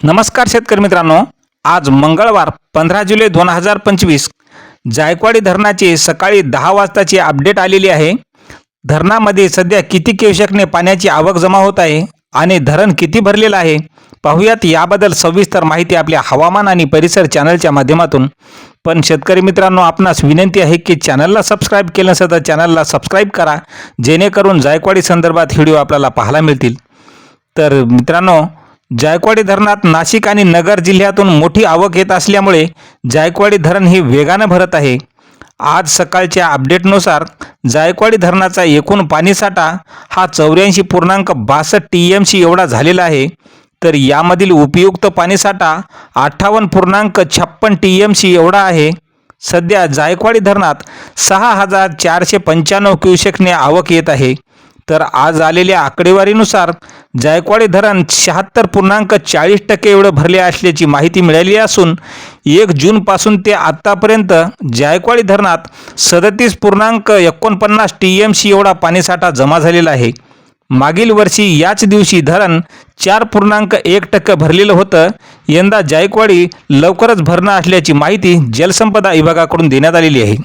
नमस्कार शेतकरी मित्रांनो. आज मंगळवार पंधरा जुलै दोन हजार पंचवीस. जायकवाडी धरणाची सकाळी दहा वाजताची अपडेट आलेली आहे. धरणामध्ये सध्या किती क्युसेकने पाण्याची आवक जमा होत आहे आणि धरण किती भरलेलं आहे पाहूयात याबद्दल सविस्तर माहिती आपल्या हवामान आणि परिसर चॅनलच्या माध्यमातून. पण शेतकरी मित्रांनो आपणास विनंती आहे की चॅनलला सबस्क्राईब केलं नसेल तर चॅनलला सबस्क्राईब करा जेणेकरून जायकवाडी संदर्भात व्हिडिओ आपल्याला पाहायला मिळतील. तर मित्रांनो जायकवाडी धरणात नाशिक आणि नगर जिल्ह्यातून मोठी आवक येत असल्यामुळे जायकवाडी धरण हे वेगानं भरत आहे. आज सकाळच्या अपडेटनुसार जायकवाडी धरणाचा एकूण पाणीसाठा हा चौऱ्याऐंशी पूर्णांक बासष्ट टी एम सी एवढा झालेला आहे. तर यामधील उपयुक्त पाणीसाठा अठ्ठावन्न पूर्णांक छप्पन टी एम सी एवढा आहे. सध्या जायकवाडी धरणात सहा हजार चारशे पंच्याण्णव क्युसेकने आवक येत आहे. तर आज आलेल्या आकडेवारीनुसार जायकवाडी धरण शहात्तर पूर्णांक चाळीस टक्के एवढं भरले असल्याची माहिती मिळाली असून एक जूनपासून ते आत्तापर्यंत जायकवाडी धरणात सदतीस पूर्णांक एकोणपन्नास टी एम सी एवढा पाणीसाठा जमा झालेला आहे. मागील वर्षी याच दिवशी धरण चार पूर्णांक एक टक्के भरलेलं होतं. यंदा जायकवाडी लवकरच भरणं असल्याची माहिती जलसंपदा विभागाकडून देण्यात आलेली आहे.